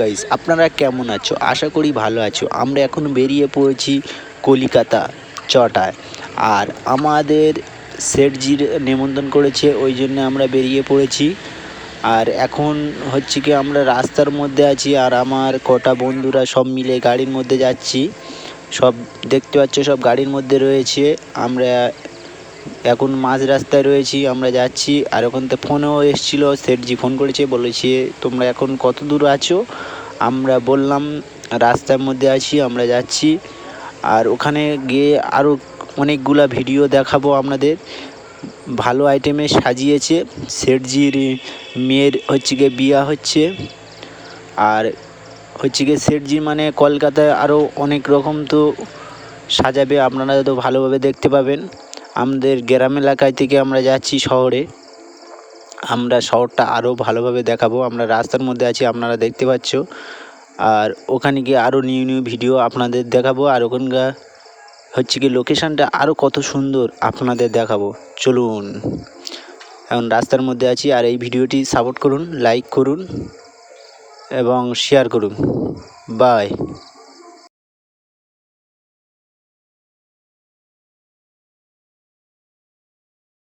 Guys আপনারা কেমন আছো? আশা করি ভালো আছো। আমরা এখন বেরিয়ে পড়েছি কলিকাতা চটায় আর আমাদের শেঠজির নিমন্ত্রণ করেছে, ওই জন্য আমরা বেরিয়ে পড়েছি। আর এখন হচ্ছে কি আমরা রাস্তার মধ্যে আছি, আর আমার কটা বন্ধুরা সব মিলে গাড়ির মধ্যে যাচ্ছি। সব দেখতে পাচ্ছ, সব গাড়ির মধ্যে রয়েছে। আমরা এখন মাঝ রাস্তায় রয়েছি, আমরা যাচ্ছি আর ওখান থেকে ফোনও এসেছিল সেটজি ফোন করেছে, বলেছে, তোমরা এখন কত দূর আছো? আমরা বললাম, রাস্তার মধ্যে আছি, আমরা যাচ্ছি। আর ওখানে গিয়ে আরও অনেকগুলা ভিডিও দেখাবো আপনাদের। ভালো আইটেমে সাজিয়েছে সেটজির মেয়ের হচ্ছে গিয়ে বিয়া হচ্ছে। আর হচ্ছে গিয়ে সেটজি মানে কলকাতায় আরও অনেক রকম তো সাজাবে, আপনারা তো ভালোভাবে দেখতে পাবেন। আমাদের গ্রাম এলাকায় থেকে আমরা যাচ্ছি শহরে। আমরা শহরটা আরও ভালোভাবে দেখাবো। আমরা রাস্তার মধ্যে আছি, আপনারা দেখতে পাচ্ছ। আর ওখানে গিয়ে আরও নিউ নিউ ভিডিও আপনাদের দেখাবো। আর ওখানকার হচ্ছে কি লোকেশানটা আরও কত সুন্দর আপনাদের দেখাবো। চলুন। এখন রাস্তার মধ্যে আছি। আর এই ভিডিওটি সাপোর্ট করুন লাইক করুন এবং শেয়ার করুন। বাই